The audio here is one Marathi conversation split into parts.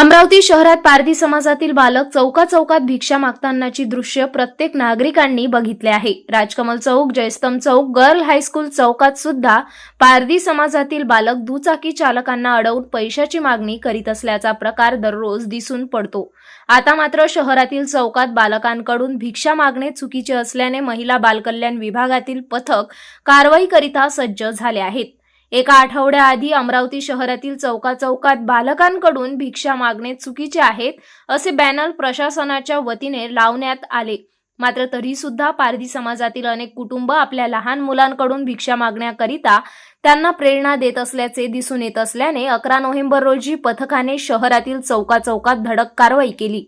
अमरावती शहरात पारधी समाजातील बालक चौका चौकात भिक्षा मागतानाची दृश्य प्रत्येक नागरिकांनी बघितले आहे. Rajkamal Chowk Jaistambh Chowk girl high school चौकात सुद्धा पारधी समाजातील बालक दुचाकी चालकांना अडवून पैशाची मागणी करीत असल्याचा प्रकार दररोज दिसून पडतो. आता मात्र शहरातील चौकात बालकांकडून भिक्षा मागणे चुकीचे असल्याने महिला बालकल्याण विभागातील पथक कारवाईकरिता सज्ज झाले आहेत. एका आठवड्याआधी अमरावती शहरातील चौका चौकात बालकांकडून भिक्षा मागणे चुकीचे आहेत असे बॅनर प्रशासनाच्या वतीने लावण्यात आले. मात्र तरी सुद्धा पारधी समाजातील अनेक कुटुंब आपल्या लहान मुलांकडून भिक्षा मागण्याकरिता त्यांना प्रेरणा देत असल्याचे दिसून येत असल्याने अकरा नोव्हेंबर रोजी पथकाने शहरातील चौका चौकात धडक कारवाई केली.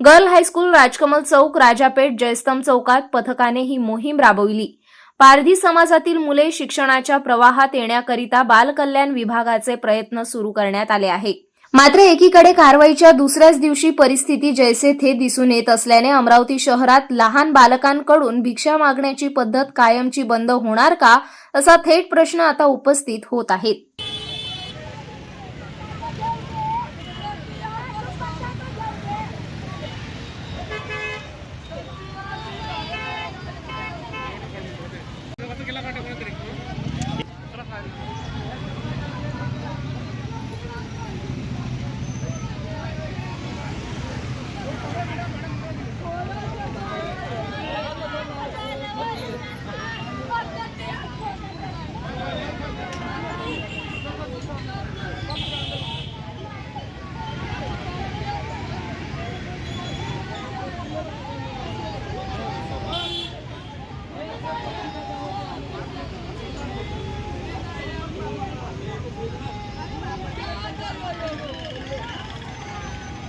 Girl high school Rajkamal Chowk Rajapeth Jaistambh चौकात पथकाने ही मोहीम राबविली. पारधी समाजातील मुले शिक्षणाच्या प्रवाहात येण्याकरिता बालकल्याण विभागाचे प्रयत्न सुरू करण्यात आले आहे. मात्र एकीकडे कारवाईच्या दुसऱ्याच दिवशी परिस्थिती जैसे थे दिसून येत असल्याने अमरावती शहरात लहान बालकांकडून भिक्षा मागण्याची पद्धत कायमची बंद होणार का असा थेट प्रश्न आता उपस्थित होत आहेत